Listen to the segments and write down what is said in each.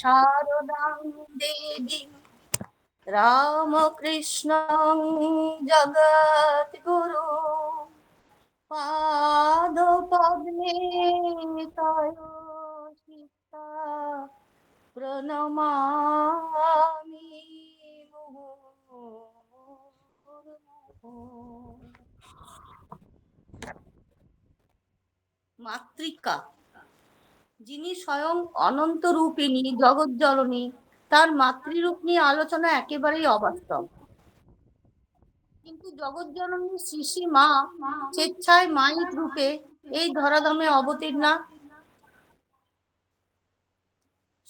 শারদাং দেবী রামকৃষ্ণ জগৎগুরু পাদ পদ্মে তয় সীতা প্রণমামি মাতৃকা যিনি স্বয়ং অনন্ত রূপিণী জগৎ জননী তার মাতৃরূপ নিয়ে আলোচনা একেবারেই অবাস্তব। কিন্তু জগৎ জননী শ্রী শ্রী মা স্বেচ্ছায় মাইক রূপে এই ধরাধামে অবতীর্ণা।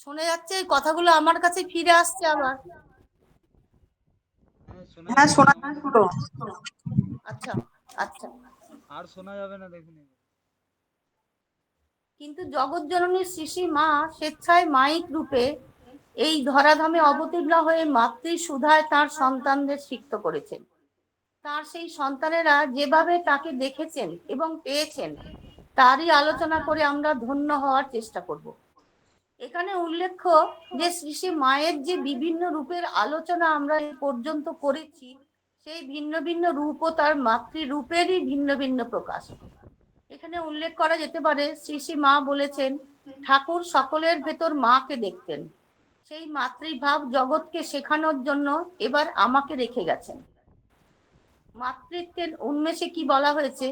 শোনা যাচ্ছে এই কথাগুলো আমার কাছে ফিরে আসছে আবার। হ্যাঁ শোনা আচ্ছা আচ্ছা। আর শোনা যাবে না দেখুন। কিন্তু জগৎ জননী শ্রী মা স্বেচ্ছায় মাইক রূপে এই ধরাধামে অবতীর্ণ হয়ে মাতৃ সুধায় তার সন্তানদের সিক্ত করেছেন। তার সেই সন্তানেরা যেভাবে তাকে দেখেছেন এবং পেয়েছেন, তারই আলোচনা করে আমরা ধন্য হওয়ার চেষ্টা করব। এখানে উল্লেখ্য যে শ্রী মায়ের যে বিভিন্ন রূপের আলোচনা আমরা এ পর্যন্ত করেছি, সেই ভিন্ন ভিন্ন রূপও তার মাতৃরূপেরই ভিন্ন ভিন্ন প্রকাশ। এখানে উল্লেখ করা যেতে পারে, শ্রী শ্রী মা বলেছেন, ঠাকুর সকলের ভেতর মাকে দেখতেন। সেই মাতৃভাব জগৎকে শেখানোর জন্য এবার আমাকে রেখে গেছেন। মাতৃত্বের উন্মেষে কি বলা হয়েছে?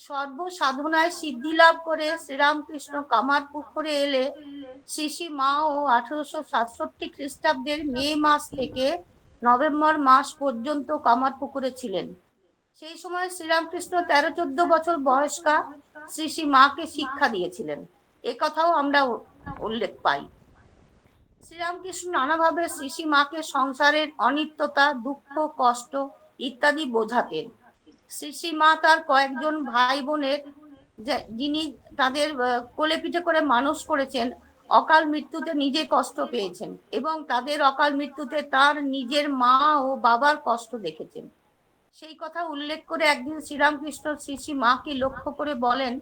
সর্ব সাধনায় সিদ্ধি লাভ করে শ্রীরামকৃষ্ণ কামার পুকুরে এলে শ্রী মা ও আঠারোশো সাতষট্টি খ্রিস্টাব্দের মে মাস থেকে নভেম্বর মাস পর্যন্ত কামার পুকুরে ছিলেন। সেই সময় শ্রীরামকৃষ্ণ তেরো চোদ্দ বছর বয়স্কা শ্রী শ্রী মাকে শিক্ষা দিয়েছিলেন। এ কথাও আমরা উল্লেখ পাই। শ্রীরামকৃষ্ণ নানাভাবে শ্রী শ্রী মাকে সংসারের অনিত্যতা, দুঃখ, কষ্ট ইত্যাদি বোঝাতেন। শ্রী শ্রী মা তার কয়েকজন ভাই বোনের যিনি তাদের কোলে পিঠে করে মানুষ করেছেন, অকাল মৃত্যুতে নিজে কষ্ট পেয়েছেন এবং তাদের অকাল মৃত্যুতে তার নিজের মা ও বাবার কষ্ট দেখেছেন। সেই কথা উল্লেখ করে একদিন শ্রীরামকৃষ্ণ শ্রী শ্রী মাকে লক্ষ্য করে বলেন,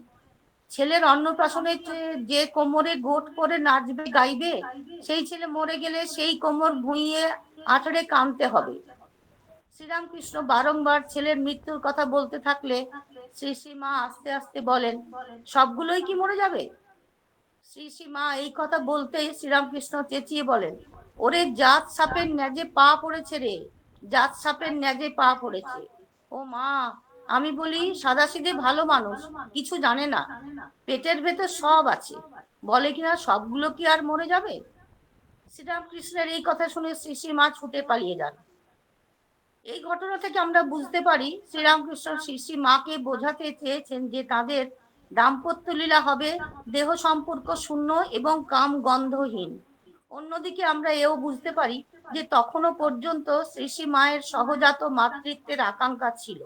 ছেলের অন্নপ্রাশনে যে- কোমরে গোট করে নাচবে, গাইবে, সেই ছেলে মরে গেলে সেই কোমর ভুঁইয়ে আঠড়ে কানতে হবে। শ্রীরামকৃষ্ণ বারংবার ছেলের মৃত্যুর কথা বলতে থাকলে শ্রী শ্রী মা আস্তে আস্তে বলেন, সবগুলোই কি মরে যাবে? শ্রী শ্রী মা এই কথা বলতেই শ্রীরামকৃষ্ণ চেঁচিয়ে বলেন, ওরে জাত সাপের ন্যাজে পা পড়েছে রে। জাত সাপের ন্যাজে পা পড়েছে। ও মা, আমি বলি, সাদাসিধে ভালো মানুষ, কিছু জানে না। পেটের ভেতর সব আছে। বলে কিনা, সবগুলো কি আর মরে যাবে? শ্রীরামকৃষ্ণের এই কথা শুনে শ্রী মা ছুটে পালিয়ে যান। এই ঘটনা থেকে আমরা বুঝতে পারি, শ্রীরামকৃষ্ণ শ্রী শ্রী মাকে বোঝাতে চেয়েছেন যে তাদের দাম্পত্য লীলা হবে দেহ সম্পর্ক শূন্য এবং কাম গন্ধহীন। অন্যদিকে আমরা এও বুঝতে পারি যে তখনও পর্যন্ত শ্রী শ্রী মায়ের সহজাত মাতৃত্বের আকাঙ্ক্ষা ছিল।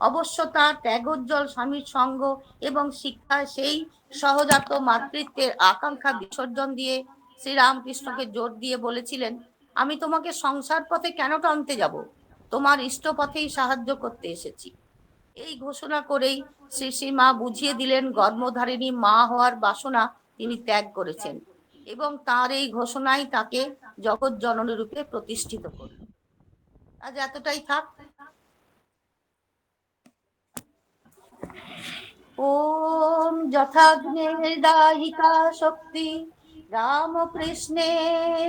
অবশ্য তার ত্যাগোজ্জ্বল স্বামীর সঙ্গ এবং শিক্ষায় সেই সহজাত মাতৃত্বের আকাঙ্ক্ষা বিসর্জন দিয়ে শ্রীরামকৃষ্ণকে জোর দিয়ে বলেছিলেন, আমি তোমাকে সংসার পথে কেন টানতে যাব? তোমার ইষ্ট পথেই সাহায্য করতে এসেছি। এই ঘোষণা করেই শ্রী শ্রী মা বুঝিয়ে দিলেন গর্মধারিণী মা হওয়ার বাসনা তিনি ত্যাগ করেছেন। এবং তার এই ঘোষণাই তাকে জগৎ জননী রূপে প্রতিষ্ঠিত করল। আজ এতটাই থাক। ওম যথাগ্নের দাহিকা শক্তি রামকৃষ্ণে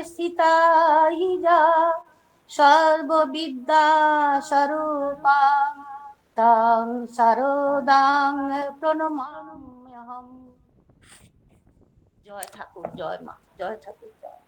স্থিতাহি যা সর্ববিদ্যা স্বরূপা, তাং শারদাং প্রণমাম্যহম। জয় ঠাকুর জয় মা জয় ঠাকুর জয়।